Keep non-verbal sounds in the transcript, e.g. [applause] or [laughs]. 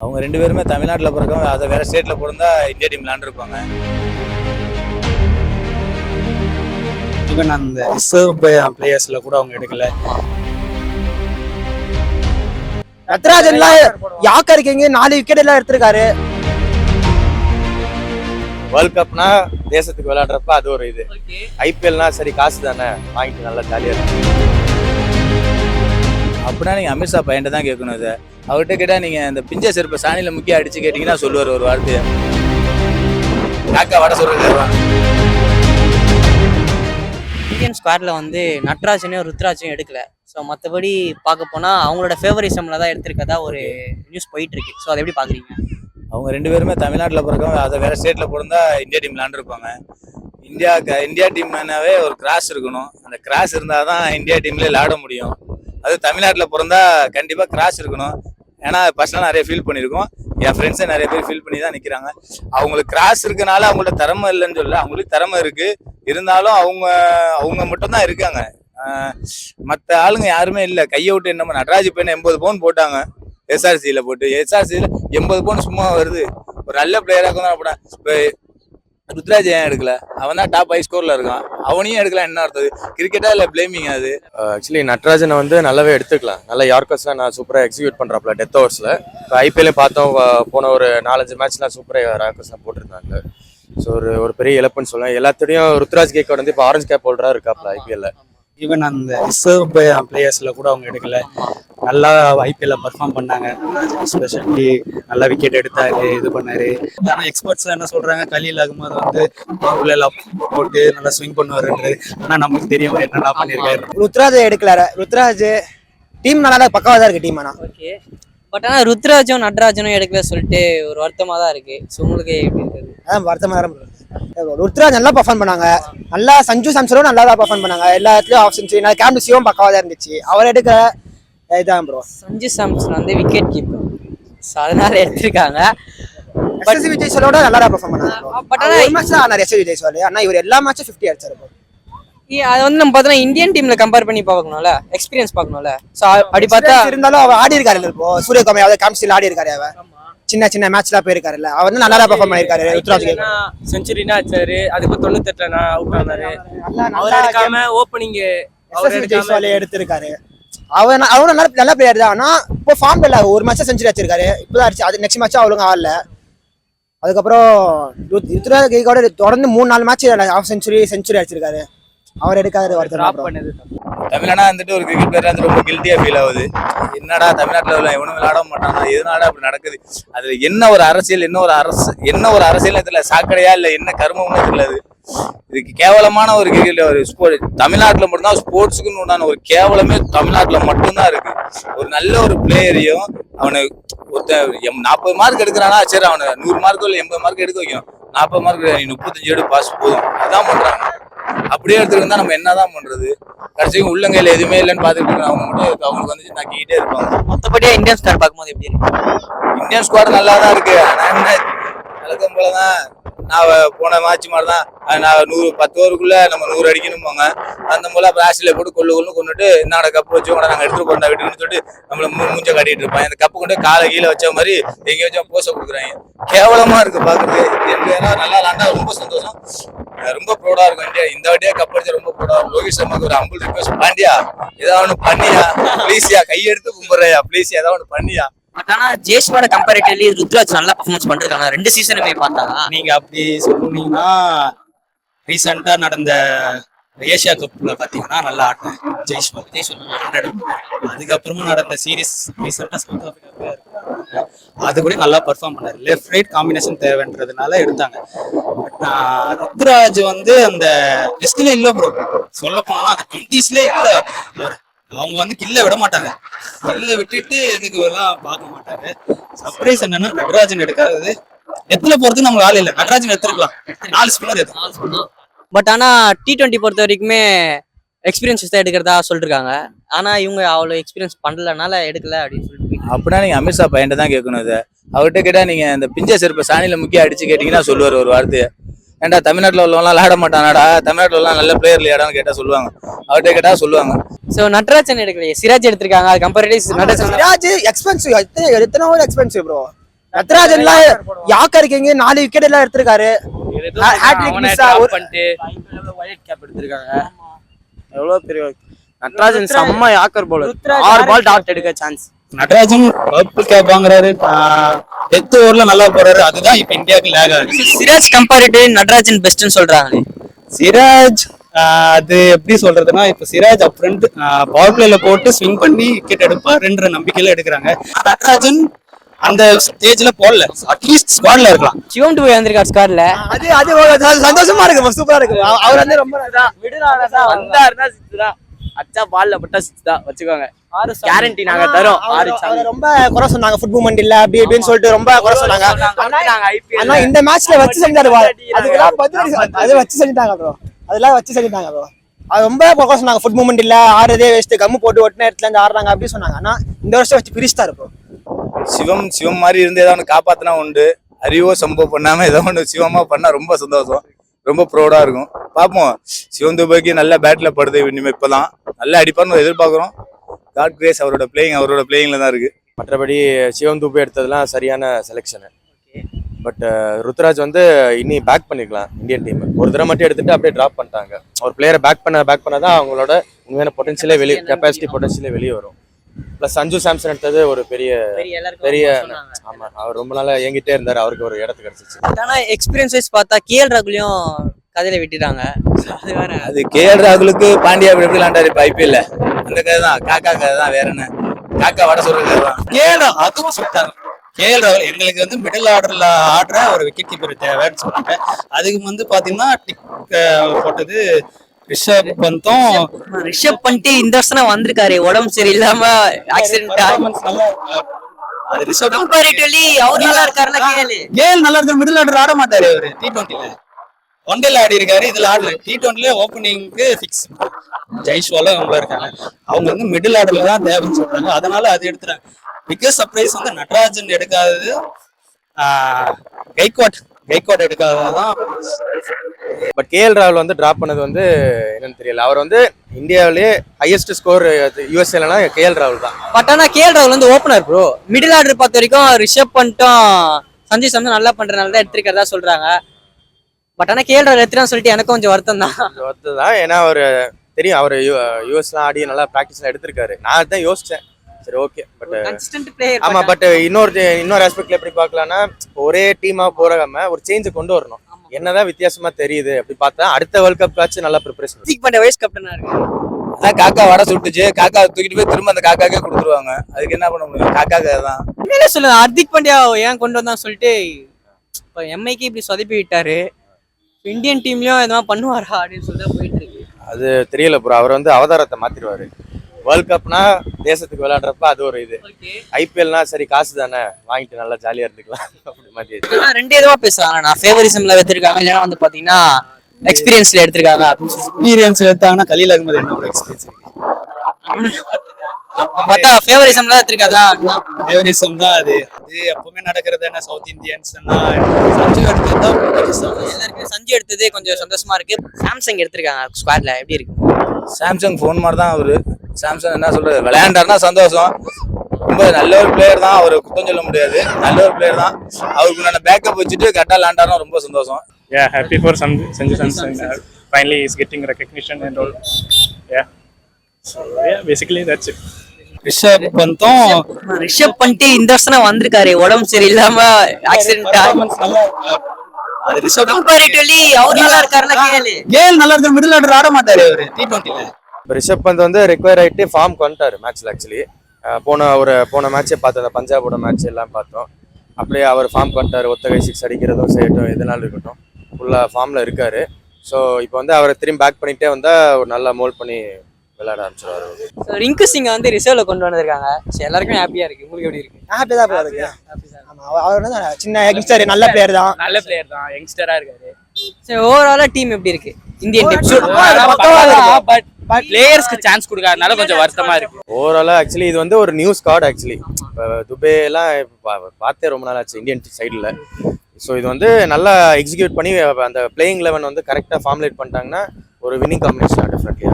அவங்க ரெண்டு பேருமே தமிழ்நாட்டில் பிறக்கவங்க அதை வேற ஸ்டேட்ல பிறந்தா இந்தியா டீம் விளாண்டுருப்பாங்க ஈவன் அந்த ரிசர்வ் பிளேயர்ஸ்ல கூட அவங்க எடுக்கல. ரத்ராஜன்லாம் யாக்கா இருக்கீங்க? நாலு விக்கெட் எல்லாம் எடுத்திருக்காரு. வேர்ல்ட் கப்னா தேசத்துக்கு விளையாடுறப்ப அது ஒரு இது. ஐபிஎல்னா சரி காசு தானே வாங்கிட்டு நல்லா ஜாலியாக இருக்கும் அப்படின்னா நீங்கள் அமித்ஷா பையன்ட்ட தான் கேட்கணும் இதை. அவர்கிட்ட கேட்டால் நீங்கள் இந்த பிஞ்ச செருப்பை சாணியில் முக்கிய அடிச்சு கேட்டிங்கன்னா சொல்லுவார் ஒரு வார்த்தையை. காக்கா வட சொல்றது இந்தியன் ஸ்குவாட்ல வந்து நட்ராஜனையும் ருத்ராஜையும் எடுக்கல. ஸோ மற்றபடி பார்க்க போனால் அவங்களோட ஃபேவரிசமில் தான் எடுத்திருக்கதா ஒரு நியூஸ் போயிட்டு இருக்கு ஸோ அதை எப்படி பார்க்குறீங்க? அவங்க ரெண்டு பேருமே தமிழ்நாட்டில் பிறக்கவங்க அதை வேற ஸ்டேட்ல பிறந்தா இந்தியா டீம் விளாண்டுருப்பாங்க. இந்தியா இந்தியா டீம்னாவே ஒரு கிராஸ் இருக்கணும். அந்த கிராஸ் இருந்தால் தான் இந்தியா டீம்ல விளையாட முடியும். அது தமிழ்நாட்டில் பிறந்தா கண்டிப்பாக கிராஸ் இருக்கணும். ஏன்னா பர்சனலாக நிறைய ஃபீல் பண்ணியிருக்கோம் என் ஃப்ரெண்ட்ஸே நிறைய பேர் ஃபீல் பண்ணி தான் நிற்கிறாங்க அவங்களுக்கு கிராஸ் இருக்கனால அவங்கள்ட்ட திறமை இல்லைன்னு சொல்லல. அவங்களுக்கு திறமை இருக்குது இருந்தாலும் அவங்க அவங்க மட்டும்தான் இருக்காங்க. மற்ற ஆளுங்க யாருமே இல்லை. கையை விட்டு என்னமோ நடராஜ் பையன் எண்பது பவுன் போட்டாங்க. எஸ்ஆர்சியில் போட்டு. எஸ்ஆர்சியில் எண்பது பவுன் சும்மா வருது. ஒரு நல்ல பிளேயராக தான் அப்படின்னா இப்போ ருத்ராஜ் ஏன் எடுக்கல? அவன் தான் டாப் ஹை ஸ்கோர்ல இருக்கான். அவனையும் எடுக்கலாம் என்ன அர்த்தம்? கிரிக்கெட்டா இல்லை பிளேமிங் அது? ஆக்சுவலி நட்ராஜனை வந்து நல்லாவே எடுத்துக்கலாம். நல்ல யார்க்கர்ஸ்லாம் நான் சூப்பராக எக்ஸிக்யூட் பண்ணுறாப்புல டெத் ஓவர்ஸில் இப்போ ஐபிஎல்லையும் பார்த்தோம் போன ஒரு நாலஞ்சு மேட்ச்லாம் சூப்பராக யார்க்கர்ஸ்லாம் போட்டிருந்தாங்க. ஸோ ஒரு ஒரு பெரிய இழப்புன்னு சொல்லலாம். எல்லாத்துடையும் ருத்ராஜ் கேக்கோட வந்து இப்போ ஆரஞ்சு கேப் ஹோல்டராக இருக்காப்புல ஐபிஎல்ல ஈவன் அந்த ரிசர்வ் பிளேயர்ஸ்ல கூட அவங்க எடுக்கல. நல்லா ஐபிஎல்ல பர்ஃபார்ம் பண்ணாங்க. ஸ்பெஷலி நல்லா விக்கெட் எடுத்தாரு இது பண்ணாரு. ஆனா எக்ஸ்பர்ட்ஸ் என்ன சொல்றாங்க? கலீல் அகமது வந்து எல்லாம் போட்டு நல்லா ஸ்விங் பண்ணுவாருன்றது. ஆனா நமக்கு தெரியும் என்னெல்லாம் பண்ணியிருக்காரு ருத்ராஜ் எடுக்கல. ருத்ராஜ் டீம் நல்லா பக்காவா தான் இருக்கு டீம் ஆனா. ஓகே பட் ஆனால் ருத்ராஜும் நட்ராஜனும் எடுக்கல சொல்லிட்டு ஒரு வருத்தமாக தான் இருக்கு. ஸோ உங்களுக்கு எப்படி இருக்குது அதான் வருத்தமா தான் இருக்கு. ருத்ராஜ் நல்லா பர்ஃபார்ம் பண்ணாங்க. நல்லா சஞ்சு சாம்சனும் நல்லா தான் பர்ஃபார்ம் பண்ணாங்க. எல்லா இடத்துலயும் ஆஃப் நல்லா கேம்ப் சிவும் பக்காவா தான் இருந்துச்சு. அவர் எடுக்க இதான் ப்ரோ சஞ்சு சாம்சன் வந்து விக்கெட் கீப்பர் ஸோ அதனால எடுத்திருக்காங்க. எஸ்எஸ்சி விஜய் சொல்லோட நல்லா பர்ஃபார்ம் பண்ணாங்க bro. But அவர் ஆனா- ஒரு மேட்ச் தான் ஆனார் எஸ்எஸ்சி விஜய் சொல்லு ஆனா இவர் எல்லா மேட்சும் ஃபிஃப்டி அடிச்சாரு bro. இ- அது வந்து நம்ம பார்த்தோன்னா இந்தியன் டீம்ல கம்பேர் பண்ணி பார்க்கணும்ல? எக்ஸ்பீரியன்ஸ் பார்க்கணும்ல? ஸோ அப்படி பார்த்தா இருந்தாலும் அவர் ஆடி இருக்காரு இப்போ சூரியகுமார் யாவது கேம்ப்ஸ்ல ஆடி இருக்காரு அவர். சின்ன சின்ன மேட்ச்லாம் போயிருக்காருல்ல அவர் வந்து நல்லா பர்ஃபார்ம் பண்ணிருக்காரு ருத்ராஜ் செஞ்சுரினா அடிச்சாரு. அதுக்கு தொண்ணூத்தெட்டுல நான் அவுட் ஆனாரு. அவர் எடுக்காம ஓப்பனிங் அவர் எடுக்காம எடுத்திருக்காரு. அவர் ந- அவரும் நல்ல நல்ல பிளேயர் தான். ஆனா இப்போ ஃபார்ம் இல்ல. ஒரு மேட்ச் செஞ்சுரி அடிச்சிருக்காரு இப்பதான் அடிச்சு அது நெக்ஸ்ட் மேட்ச் ஒழுங்கா ஆடல. அதுக்கப்புறம் ருத்- ருத்ராஜ் கேக்கோட தொடர்ந்து மூணு நாலு மேட்ச் ஹாஃப் செஞ்சுரி செஞ்சுரி அடிச்சிருக்காரு. அவர் எடுக்காத. பண்ணது. தமிழனா வந்துட்டு ஒரு கிரிக்கெட் பிளேயரா வந்து ரொம்ப கில்ட்டியா ஃபீல் ஆகுது. என்னடா தமிழ்நாட்டுல உள்ள எவனும் விளையாட மாட்டானா? எதனால அப்படி நடக்குது? அதுல என்ன ஒரு அரசியல் என்ன ஒரு அரசு என்ன ஒரு அரசியல் தெரியல சாக்கடையா இல்ல? என்ன கர்மம்னு தெரியல அது. இதுக்கு கேவலமான ஒரு கிரிக்கெட் ஒரு ஸ்போர்ட் தமிழ்நாட்டுல மட்டும்தான் ஸ்போர்ட்ஸுக்குன்னு உண்டான ஒரு கேவலமே தமிழ்நாட்டுல மட்டும்தான் இருக்கு. ஒரு நல்ல ஒரு பிளேயரையும் அவனை ஒருத்தன் நாற்பது மார்க் எடுக்கிறானா? சரி அவனை நூறு மார்க்கோ இல்லை எண்பது மார்க் எடுக்க வைக்கும் நாற்பது மார்க் நீ முப்பத்தஞ்சு எடு பாஸ் போதும். அதான் பண்றாங்க. அப்படியே எடுத்துட்டு வந்தா நம்ம என்னதான் பண்றது? கடைசிக்கு உள்ளங்கையில எதுவுமே இல்லைன்னு பாத்துட்டு இருக்காங்க. அவங்க மட்டும் அவங்களுக்கு வந்து நக்கிக்கிட்டே இருப்பாங்க. மற்றபடியா இந்தியன் ஸ்டார் பார்க்கும்போது எப்படி இருக்கு? இந்தியன் ஸ்குவாட் நல்லா தான் இருக்கு. ஆனா என்ன வழக்கம் போலதான். நான் போன மேட்ச் மாதிரி தான் நான் நூறு பத்து ஓவருக்குள்ள நம்ம நூறு அடிக்கணும்பாங்க. அந்த போல அப்புறம் ஆஸ்திரேலியா போட்டு கொள்ளு கொள்ளு கொண்டுட்டு என்னோட கப்பு வச்சு உடனே நாங்கள் எடுத்துட்டு போறோம் வீட்டுக்கு சொல்லிட்டு நம்மள மூ மூஞ்ச காட்டிட்டு இருப்பாங்க இந்த கப்பு கொண்டு காலை கீழே வச்ச மாதிரி எங்க வச்சா போச கொடுக்குறாங்க. கேவலமா இருக்கு பாக்குறது இந்தியா நல்லா விளாண்டா ரொம்ப சந்தோஷம். ரொம்ப ப்ரௌடா இருக்கும் இந்தியா. இந்த வாட்டியா கப் அடிச்சா ரொம்ப ப்ரௌடா இருக்கும். ரோஹித் சர்மாக்கு ஒரு அம்புல் ரிக்வஸ்ட் பாண்டியா ஏதாவது ஒன்று பண்ணியா? ப்ளீஸ்யா கையெடுத்து கும்பிடுறியா? ப்ளீஸ் ஏதாவது ஒன்று பண்ணியா? பட் ஆனா ஜேஷ்வோட கம்பேரிட்டிவ்லி ருத்ராஜ் நல்லா பர்ஃபார்மன்ஸ் பண்ணிருக்காங்க. ரெண்டு சீசனுமே பார்த்தா. நீங்க அப்படி சொன்னீங்கன்னா ரீசெண்டா நடந்த ஏசியா கப்ல பாத்தீங்கன்னா நல்லா ஆடினேன் ஜெய்ஸ்வால் ஜெய்ஸ்வால் அதுக்கப்புறமா நடந்த சீரீஸ் ரீசெண்டா சவுத் ஆப்பிரிக்கா அது கூட நல்லா பெர்ஃபார்ம் பண்ணாரு. லெஃப்ட் ரைட் காம்பினேஷன் தேவைன்றதுனால எடுத்தாங்க. But, ருத்ராஜ் வந்து அந்த லிஸ்ட்ல இல்ல ப்ரோ சொல்ல போனா அந்த டுவெண்ட்டிஸ்ல இல்ல. அவங்க வந்து கில்ல விட மாட்டாங்க. கில்ல விட்டுட்டு இதுக்கு எல்லாம் பார்க்க மாட்டாங்க. சர்ப்ரைஸ் என்னன்னா நட்ராஜன் எடுக்காதது. எத்துல போறது நமக்கு ஆள் இல்ல. நட்ராஜன் எடுத்துருக்கலாம். நாலு ஸ்பின்னர் எடுத்து. பட் ஆனா டி டுவெண்ட்டி பொறுத்த வரைக்குமே எக்ஸ்பீரியன்ஸ் தான் எடுக்கிறதா சொல்லிருக்காங்க. ஆனா இவங்க அவ்வளோ எக்ஸ்பீரியன்ஸ் பண்ணலனால எடுக்கல அப்படின்னு சொல்லிட்டு அப்படின்னா நீங்க அமித்ஷா பையன்ட்ட தான் கேட்கணும் இதை. அவர்கிட்ட கேட்டா நீங்க இந்த பிஞ்ச செருப்பை சாணியில முக்கிய அடிச்சு கேட்டீங்கன்னா சொல்லுவார் ஒரு வார்த்தையை. ஏன்டா தமிழ்நாட்டுல உள்ளவங்களாம் விளையாட மாட்டானாடா தமிழ்நாட்டுல உள்ளவங்க நல்ல பிளேயர் இல்லையாடான்னு கேட்டா சொல்லுவாங்க. அவர்கிட்ட கேட்டா சொல்லுவாங்க. ஸோ நட்ராஜன் எடுக்கலையே. சிராஜ் எடுத்திருக்காங்க. அது கம்பேரிட்டிவ் நட்ராஜன் சிராஜ். எக்ஸ்பென்சிவ் எத்தனை எத்தனை ஓவர் எக்ஸ்பென்சிவ் ப்ரோ ரத்ராஜன்லாம் யாக்கருக்கு எங்க நாலு விக்கெட் எல்லாம் எடுத்திருக்காரு. ஆ ஒரு- பண்ணிட்டு ஒயிட் கேப் எடுத்திருக்காங்க. எவ்வளவு பெரிய நட்ராஜன் செம்ம யாக்கர் போல ஆறு பால் டாட் எடுக்க சான்ஸ் நடராஜன் பர்பிள் கேப் வாங்குறாரு. டெத் ஓவர்ல நல்லா போறாரு. அதுதான் இப்ப இந்தியாவுக்கு லேக் ஆகுது. சிராஜ் கம்பேரிட்டிவ் நட்ராஜன் பெஸ்ட்னு சொல்றாங்களே சிராஜ் ஆஹ் அது எப்படி சொல்றதுன்னா இப்ப சிராஜ் அப் ஃப்ரண்ட் பவர் பிளேல போட்டு ஸ்விங் பண்ணி விக்கெட் எடுப்பாருன்ற நம்பிக்கையில எடுக்கிறாங்க. நடராஜன் அந்த ஸ்டேஜ்ல போடல. அட்லீஸ்ட் ஸ்குவாட்ல இருக்கலாம். சிவம் டூ வந்திருக்காரு ஸ்கார்ல அது அது சந்தோஷமா இருக்கு சூப்பரா இருக்கு. அவ- அவர் வந்து ரொம்ப வந்தாருன்னா சிக்ஸ் தான் அச்சா பால்ல பட்டா சிக்ஸ் தான் வச்சுக்கோங்க. கேரண்டி நாங்க தரோம். ஆறு ரொம்ப குறை சொன்னாங்க ஃபுட் மூமெண்ட் இல்ல அப்படி இப்படின்னு சொல்லிட்டு ரொம்ப குறை சொன்னாங்க. ஆனா இந்த மேட்ச்ல வச்சு செஞ்சாரு. அதுக்கெல்லாம் பதில் அது வச்சு செஞ்சுட்டாங்க ப்ரோ அதெல்லாம் வச்சு செஞ்சுட்டாங்க ப்ரோ அது ரொம்ப குறை சொன்னாங்க ஃபுட் மூமெண்ட் இல்ல ஆறுதே வேஸ்ட் கம்மு போட்டு ஒட்டின இடத்துல இருந்து ஆடுறாங்க அப்படி சொன்னாங்க. ஆனா இந்த வருஷம் வச்சு பிரிச்சுட்டாரு ப்ரோ சிவம் சிவம் மாதிரி இருந்து ஏதாவது ஒன்று காப்பாத்தினா உண்டு. அறிவோ சம்பவம் பண்ணாம ஏதோ ஒன்று சிவமா பண்ணா ரொம்ப சந்தோஷம். ரொம்ப ப்ரௌடா இருக்கும். பார்ப்போம் சிவம் துபாய்க்கு நல்ல பேட்ல படுது இனிமே இப்பதான். நல்லா அடிப்பார்னு எதிர்பார்க்குறோம். காட் கிரேஸ் அவரோட பிளேயிங் அவரோட பிளேயிங்ல தான் இருக்கு. மற்றபடி சிவம் தூபே எடுத்ததெல்லாம் சரியான செலெக்ஷனு பட் ருத்ராஜ் வந்து இனி பேக் பண்ணிக்கலாம் இந்தியன் டீம் ஒரு தடவை மட்டும் எடுத்துட்டு அப்படியே ட்ராப் பண்ணிட்டாங்க. ஒரு பிளேயரை பேக் பண்ண பேக் பண்ண தான் அவங்களோட உண்மையான பொட்டன்ஷியலே வெளியே கெப்பாசிட்டி பொட்டன்ஷியலே வெளியே வரும். ப்ளஸ் சஞ்சு சாம்சன் எடுத்தது ஒரு பெரிய பெரிய ஆமா அவர் ரொம்ப நாளா என்கிட்டே இருந்தாரு அவருக்கு ஒரு இடத்து கிடைச்சிச்சு. ஆனா எக்ஸ்பீரியன்ஸ் வைஸ் பார்த்தா கேஎல் ராகுலையும் கதையில விட்டுட்டாங்க. அது வேற. அது கேஎல் ராகுலுக்கு பாண்டியா எப்படி விளாண்டாரு இப்போ ஐபிஎல்ல அந்த கதை தான் காக்கா கதை தான் வேற என்ன? காக்கா வட சொல்ற கதை தான் கேஎல் அதுவும் சொல்லிட்டாங்க. கேஎல் ராகுல் எங்களுக்கு வந்து மிடில் ஆர்டர்ல ஆடுற ஒரு விக்கெட் கீப்பர் தேவைன்னு சொன்னாங்க. அதுக்கு வந்து பாத்தீங்கன்னா டிக் போட்டது ரிஷப் பந்தும் ரிஷப் பண்ணிட்டு இந்த வருஷம் வந்திருக்காரு உடம்பு சரியில்லாம ஆக்சிடென்ட். அது ரிஷப் கம்பேரிட்டிவ்லி அவர் நல்லா இருக்காருல கேஎல் கேஎல் நல்லா இருக்க மிடில் ஆர்டர் ஆட மாட்டாரு அவரு டி டுவெண்ட்டில ஒன் டேல ஆடி இருக்காரு இதுல ஆடல. டி டுவெண்ட்டில ஓப்பனிங்க்கு ஃபிக்ஸ் ஜெய்ஸ்வால அவங்க இருக்காங்க. அவங்க வந்து மிடில் ஆர்டர்ல தான் தேவைன்னு சொல்றாங்க. அதனால அது எடுத்துறாங்க பிக்கஸ்ட் சர்ப்ரைஸ் வந்து நடராஜன் எடுக்காதது கைக்வாட் கைக்வாட் எடுக்காததான் பட் கேஎல் ராகுல் வந்து டிராப் பண்ணது வந்து என்னன்னு தெரியல. அவர் வந்து இந்தியாவிலேயே ஹையஸ்ட் ஸ்கோர் யூஎஸ்ஏலனா கேஎல் ராகுல் தான். பட் ஆனா கேஎல் ராகுல் வந்து ஓப்பனர் ப்ரோ மிடில் ஆர்டர் பார்த்த வரைக்கும் ரிஷப் பண்ணிட்டும். சஞ்சய் சாம்சன் நல்லா பண்றதுனால தான் எடுத்திருக்கிறதா சொல்றாங்க. பட் ஆனா கேஎல் ராகுல் எடுத்துட்டான்னு சொல்லிட்டு எனக்கு கொஞ்சம் வருத்தம் தான். ஒருத்தர் தான். ஏன்னா அவர் தெரியும் அவர் யூஎஸ்லாம் ஆடி நல்லா ப்ராக்டிஸ்லாம் எடுத்திருக்காரு. நான் தான் யோசிச்சேன். சரி ஓகே பட் கன்சிஸ்டன்ட் பிளேயர் ஆமா பட் இன்னொரு இன்னொரு ஆஸ்பெக்ட்ல எப்படி பார்க்கலாம்னா ஒரே டீமா போறாம ஒரு சேஞ்சை கொண்டு வரணும். என்னதான் வித்தியாசமா தெரியுது அப்படி பார்த்தா அடுத்த வேர்ல்ட் கப் ஆச்சு நல்லா ப்ரிப்பரேஷன் ஹர்திக் பாண்டியா வைஸ் கேப்டனா இருக்கு அதான் காக்கா வடை சுட்டுச்சு. காக்கா தூக்கிட்டு போய் திரும்ப அந்த காக்காக்கே கொடுத்துருவாங்க. அதுக்கு என்ன பண்ண முடியும்? காக்கா கதை தான் உண்மையிலே சொல்லுங்க ஹர்திக் பாண்டியா ஏன் கொண்டு வந்தான்னு சொல்லிட்டு இப்போ எம்ஐக்கு இப்படி சொதப்பி விட்டாரு. இந்தியன் டீம்லயும் எதனா பண்ணுவாரா அப்படின்னு சொல்லி தான் போயிட்டு இருக்கு. அது தெரியல ப்ரோ அவர் வந்து அவதாரத்தை மாத்திருவாரு. வேர்ல்ட் கப்னா தேசத்துக்கு விளையாடுறப்ப அது ஒரு இது. ஐபிஎல்னா சரி காசு தானே. வாங்கிட்டு நல்லா ஜாலியா இருந்துக்கலாம். [laughs] அப்படி மாத்தி ஆனா ரெண்டு இதுவா பேசுறாங்க. நான் ஃபேவரிசம்ல எடுத்திருக்காங்க இல்லைன்னா வந்து பாத்தீங்கன்னா எக்ஸ்பீரியன்ஸ்ல எடுத்திருக்காங்க எக்ஸ்பீரியன்ஸ் எடுத்தாங்கன்னா கலீல் அகமது என்ன ஒரு எக்ஸ்பீரியன்ஸ் பார்த்தா ஃபேவரிசம்ல எடுத்திருக்காதா ஃபேவரிசம் தான் அது. அது எப்பவுமே நடக்கிறது என்ன சவுத் இந்தியன்ஸ் சஞ்சு எடுத்தது தான் பெருசா. எல்லாருக்குமே சஞ்சு எடுத்தது கொஞ்சம் சந்தோஷமா இருக்கு சாம்சங் எடுத்திருக்காங்க ஸ்குவாட்ல எப்படி இருக்கு சாம்சங் ஃபோன் மாதிரி தான் அவரு சாம்சங் என்ன சொல்றது விளையாண்டாருன்னா சந்தோஷம் ரொம்ப நல்ல ஒரு பிளேயர் தான் அவர் குத்தம் சொல்ல முடியாது நல்ல ஒரு பிளேயர் தான் அவருக்கு உண்டான பேக்கப் வச்சுட்டு கரெக்டாக விளையாண்டாருன்னா ரொம்ப சந்தோஷம் yeah, happy for Sanju, Sanju Samson. Uh, finally, he's getting recognition and all. Yeah. So yeah, basically that's it. Rishabh பந்தும் ரிஷப் பண்ணிட்டு இந்த வருஷம் வந்திருக்காரு. உடம்பு சரியில்லாம ஆக்சிடென்ட். அது ரிஷப் கம்பேரிட்டிவ்லி அவர் நல்லா இருக்காருல நல்லா இருக்க மிடில் ஆர்டர் ஆட மாட்டாரு அவரு ரிஷப் பந்த் வந்து ரெக்வயர் ஆகிட்டு ஃபார்ம் வந்துட்டாரு மேட்ச்ல ஆக்சுவலி போன ஒரு போன மேட்ச்சே பார்த்தோம். அந்த பஞ்சாபோட மேட்ச் எல்லாம் பார்த்தோம். அப்படியே அவர் ஃபார்ம் பண்ணிட்டாரு ஒத்தகை சிக்ஸ் அடிக்கிறதும் செய்யட்டும் எதனாலும் இருக்கட்டும். ஃபுல்லாக ஃபார்மில் இருக்காரு. ஸோ இப்போ வந்து அவரை திரும்பி பேக் பண்ணிட்டே வந்தால் ஒரு நல்லா மோல்ட் பண்ணி விளையாட ஆரம்பிச்சிருவாரு. ரிங்கு சிங்க வந்து ரிசர்வ்ல கொண்டு வந்திருக்காங்க. சரி, எல்லாருக்குமே ஹாப்பியா இருக்கு. உங்களுக்கு எப்படி இருக்கு? ஹாப்பி தான் இருக்கு. ஆமா அவர்- வந்து சின்ன யங்ஸ்டர் நல்ல பிளேயர் தான். நல்ல பிளேயர் தான் யங்ஸ்டரா இருக்காரு. சரி ஓவராலா டீம் எப்படி இருக்கு? இந்தியன் டீம் பட் பிளேயர்ஸ்க்கு சான்ஸ் கொடுக்காதனால கொஞ்சம் வருத்தமா இருக்கு. ஓவராலாக ஆக்சுவலி இது வந்து ஒரு நியூஸ் கார்டு ஆக்சுவலி இப்போ துபேலாம் பா- பார்த்தே ரொம்ப நாள் ஆச்சு இந்தியன் சைடில் ஸோ இது வந்து நல்லா எக்ஸிக்யூட் பண்ணி அந்த பிளேயிங் லெவன் வந்து கரெக்டாக ஃபார்முலேட் பண்ணிட்டாங்கன்னா ஒரு வின்னிங் காம்பினேஷன் டெஃபினெட்லி